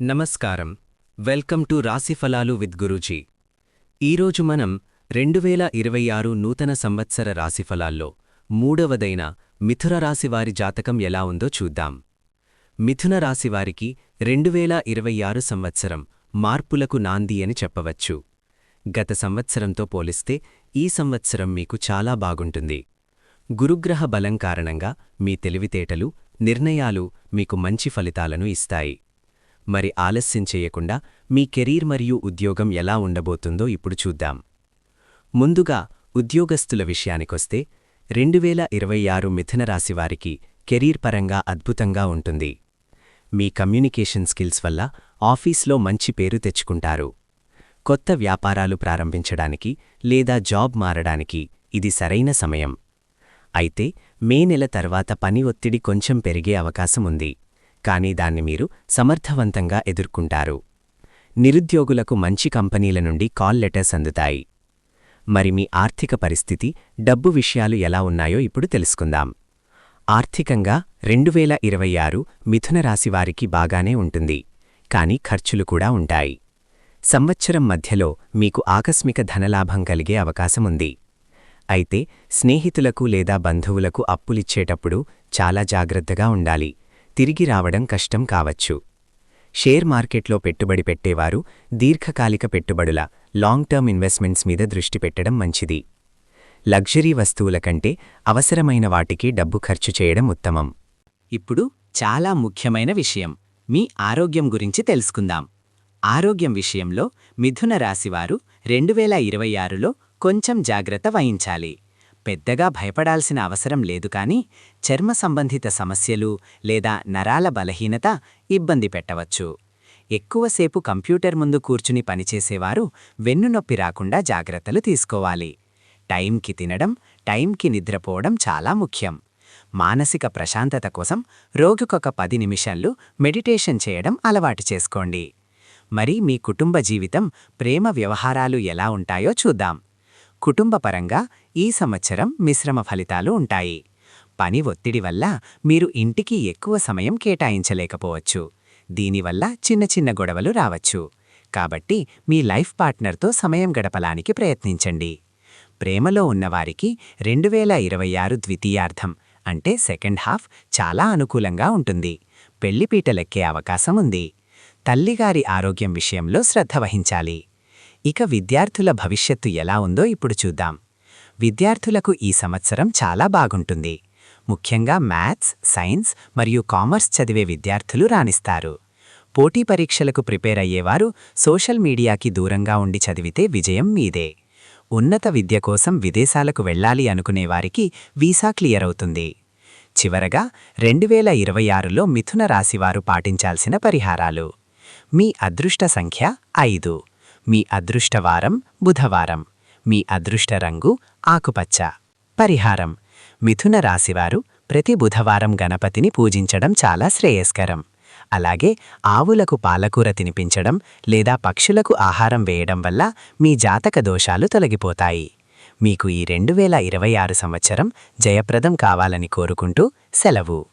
నమస్కారం. Welcome to రాశిఫలాలు with Guruji. ఈరోజు మనం రెండు వేల ఇరవై ఆరు నూతన సంవత్సర రాశిఫలాల్లో మూడవదైన మిథున రాశివారి జాతకం ఎలా ఉందో చూద్దాం. మిథున రాశివారికి రెండు వేల ఇరవై ఆరు సంవత్సరం మార్పులకు నాంది అని చెప్పవచ్చు. గత సంవత్సరంతో పోలిస్తే ఈ సంవత్సరం మీకు చాలా బాగుంటుంది. గురుగ్రహ బలం కారణంగా మీ తెలివితేటలు నిర్ణయాలు మీకు మంచి ఫలితాలను ఇస్తాయి. మరి ఆలస్యం చేయకుండా మీ కెరీర్ మరియు ఉద్యోగం ఎలా ఉండబోతుందో ఇప్పుడు చూద్దాం. ముందుగా ఉద్యోగస్తుల విషయానికొస్తే రెండు వేల ఇరవై ఆరు మిథున రాశివారికి కెరీర్ పరంగా అద్భుతంగా ఉంటుంది. మీ కమ్యూనికేషన్ స్కిల్స్ వల్ల ఆఫీస్లో మంచి పేరు తెచ్చుకుంటారు. కొత్త వ్యాపారాలు ప్రారంభించడానికి లేదా జాబ్ మారడానికి ఇది సరైన సమయం. అయితే మే నెల తర్వాత పని ఒత్తిడి కొంచెం పెరిగే అవకాశం ఉంది. కానీ దాన్ని మీరు సమర్థవంతంగా ఎదుర్కొంటారు. నిరుద్యోగులకు మంచి కంపెనీల నుండి కాల్ లెటర్స్ అందుతాయి. మరి మీ ఆర్థిక పరిస్థితి డబ్బు విషయాలు ఎలా ఉన్నాయో ఇప్పుడు తెలుసుకుందాం. ఆర్థికంగా రెండు వేల ఇరవై ఆరు మిథున రాశివారికి బాగానే ఉంటుంది కానీ ఖర్చులు కూడా ఉంటాయి. సంవత్సరం మధ్యలో మీకు ఆకస్మిక ధనలాభం కలిగే అవకాశముంది అయితే స్నేహితులకు లేదా బంధువులకు అప్పులిచ్చేటప్పుడు చాలా జాగ్రత్తగా ఉండాలి. తిరిగి రావడం కష్టం కావచ్చు. షేర్ మార్కెట్లో పెట్టుబడి పెట్టేవారు దీర్ఘకాలిక పెట్టుబడుల లాంగ్ టర్మ్ ఇన్వెస్ట్మెంట్స్ మీద దృష్టి పెట్టడం మంచిది. లగ్జరీ వస్తువుల కంటే అవసరమైన వాటికి డబ్బు ఖర్చు చేయడం ఉత్తమం. ఇప్పుడు చాలా ముఖ్యమైన విషయం మీ ఆరోగ్యం గురించి తెలుసుకుందాం. ఆరోగ్యం విషయంలో మిథున రాశివారు రెండు వేల ఇరవై ఆరులో కొంచెం జాగ్రత్త వహించాలి. పెద్దగా భయపడాల్సిన అవసరం లేదు కానీ చర్మ సంబంధిత సమస్యలు లేదా నరాల బలహీనత ఇబ్బంది పెట్టవచ్చు. ఎక్కువసేపు కంప్యూటర్ ముందు కూర్చుని పనిచేసేవారు వెన్నునొప్పి రాకుండా జాగ్రత్తలు తీసుకోవాలి. టైంకి తినడం టైంకి నిద్రపోవడం చాలా ముఖ్యం. మానసిక ప్రశాంతత కోసం రోగికొక పది నిమిషాలు మెడిటేషన్ చేయడం అలవాటు చేసుకోండి. మరి మీ కుటుంబ జీవితం ప్రేమ వ్యవహారాలు ఎలా ఉంటాయో చూద్దాం. కుటుంబపరంగా ఈ సంవత్సరం మిశ్రమ ఫలితాలు ఉంటాయి. పని ఒత్తిడి వల్ల మీరు ఇంటికి ఎక్కువ సమయం కేటాయించలేకపోవచ్చు. దీనివల్ల చిన్న చిన్న గొడవలు రావచ్చు. కాబట్టి మీ లైఫ్ పార్ట్నర్తో సమయం గడపలానికి ప్రయత్నించండి. ప్రేమలో ఉన్నవారికి రెండు వేల ఇరవై ఆరు ద్వితీయార్థం అంటే సెకండ్ హాఫ్ చాలా అనుకూలంగా ఉంటుంది. పెళ్ళిపీటలెక్కే అవకాశం ఉంది. తల్లిగారి ఆరోగ్యం విషయంలో శ్రద్ధ వహించాలి. ఇక విద్యార్థుల భవిష్యత్తు ఎలా ఉందో ఇప్పుడు చూద్దాం. విద్యార్థులకు ఈ సంవత్సరం చాలా బాగుంటుంది. ముఖ్యంగా మ్యాథ్స్ సైన్స్ మరియు కామర్స్ చదివే విద్యార్థులు రాణిస్తారు. పోటీ పరీక్షలకు ప్రిపేర్ అయ్యేవారు సోషల్ మీడియాకి దూరంగా ఉండి చదివితే విజయం మీదే. ఉన్నత విద్య కోసం విదేశాలకు వెళ్ళాలి అనుకునేవారికి వీసా క్లియర్ అవుతుంది. చివరగా రెండు వేల ఇరవై ఆరులో మిథున రాశివారు పాటించాల్సిన పరిహారాలు. మీ అదృష్ట సంఖ్య ఐదు. మీ అదృష్టవారం బుధవారం. మీ అదృష్ట రంగు ఆకుపచ్చ. పరిహారం. మిథున రాశివారు ప్రతి బుధవారం గణపతిని పూజించడం చాలా శ్రేయస్కరం. అలాగే ఆవులకు పాలకూర తినిపించడం లేదా పక్షులకు ఆహారం వేయడం వల్ల మీ జాతక దోషాలు తొలగిపోతాయి. మీకు ఈ రెండు ఇరవై ఆరు సంవత్సరం జయప్రదం కావాలని కోరుకుంటూ సెలవు.